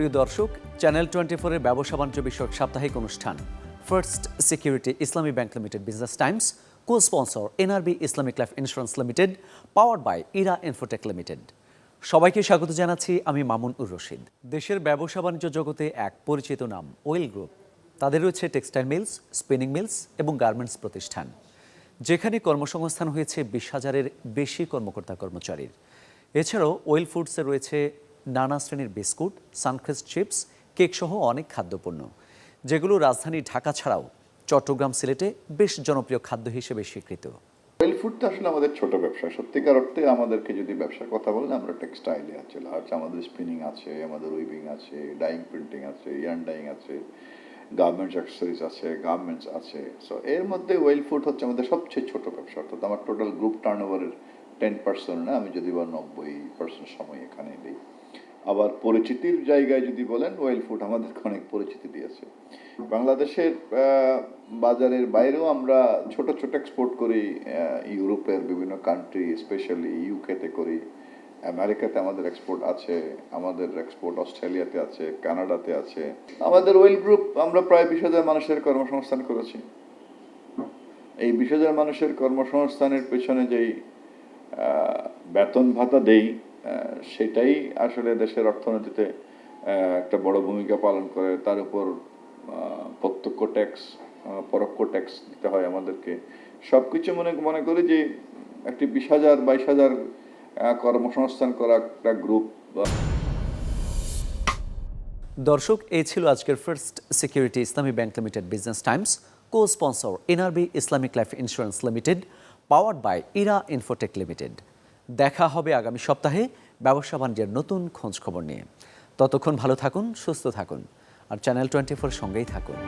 প্রিয় দর্শক channel twenty ফোরের ব্যবসা বাণিজ্য বিষয়ক সাপ্তাহিক অনুষ্ঠান first security Islami bank limited business times co sponsor NRB Islamic life insurance limited power by era infotech limited সবাইকে স্বাগত জানাচ্ছি আমি মামুন উর রশিদ। দেশের ব্যবসা বাণিজ্য জগতে এক পরিচিত নাম ওয়েল গ্রুপ তাদের রয়েছে টেক্সটাইল মিলস স্পিনিং মিলস এবং গার্মেন্টস প্রতিষ্ঠান। যেখানে কর্মসংস্থান হয়েছে বিশ হাজারের বেশি কর্মকর্তা কর্মচারীর এছাড়াও ওয়েল ফুডসে রয়েছে নানা শ্রেণির বিস্কুট, সানক্রেস্ট চিপস, কেক সহ অনেক খাদ্যপণ্য। যেগুলো রাজধানী ঢাকা ছাড়াও চট্টগ্রাম সিলেটে বেশ জনপ্রিয় খাদ্য হিসেবে স্বীকৃত। ওয়েল ফুডটা আসলে আমাদের ছোট ব্যবসা। সত্যিকার অর্থে আমাদেরকে যদি ব্যবসার কথা বলেন, আমরা টেক্সটাইলে আছে লার্জ আমাদের স্পিনিং আছে, আমাদের উইভিং আছে ডাইং প্রিন্টিং আছে ইয়ার্ন ডাইং আছে গার্মেন্টস অ্যাক্সেসরিজ আছে গার্মেন্টস আছে। সো এর মধ্যে ওয়েল ফুড হচ্ছে আমাদের সবচেয়ে ছোট ব্যবসা। অর্থাৎ আমার টোটাল গ্রুপ টার্ন ওভারের টেন পার্সেন্ট না, আমি যদি বা নব্বই পার্সেন্ট সময় এখানে দিই। আবার পরিচিতির জায়গায় যদি বলেন ওয়েল ফুড আমাদেরকে অনেক পরিচিতি দিয়েছে। বাংলাদেশের বাজারের বাইরেও আমরা ছোট ছোট এক্সপোর্ট করি ইউরোপের বিভিন্ন কান্ট্রি স্পেশালি ইউকেতে করি। আমেরিকাতে আমাদের এক্সপোর্ট আছে, আমাদের এক্সপোর্ট অস্ট্রেলিয়াতে আছে, কানাডাতে আছে। আমাদের ওয়েল গ্রুপ আমরা প্রায় বিশ হাজার মানুষের কর্মসংস্থান করেছি। এই বিশ হাজার মানুষের কর্মসংস্থানের পেছনে যেই বেতন ভাতা দেই সেটাই আসলে দেশের অর্থনীতিতে একটা বড় ভূমিকা পালন করে। তার উপর প্রত্যক্ষ ট্যাক্স পরোক্ষ ট্যাক্স দিতে হয় আমাদেরকে। সব কিছু মনে মনে করি যে একটি বিশ হাজার, বাইশ হাজার কর্মসংস্থান করা একটা গ্রুপ দর্শক, এই ছিল আজকের first security Islami bank limited business times co sponsor NRB Islamic life insurance limited powered by era infotech limited দেখা হবে আগামী সপ্তাহে ব্যবসা বাণিজ্যের নতুন খোঁজ খবর নিয়ে। ততক্ষণ ভালো থাকুন, সুস্থ থাকুন, আর চ্যানেল টোয়েন্টি ফোর সঙ্গেই থাকুন।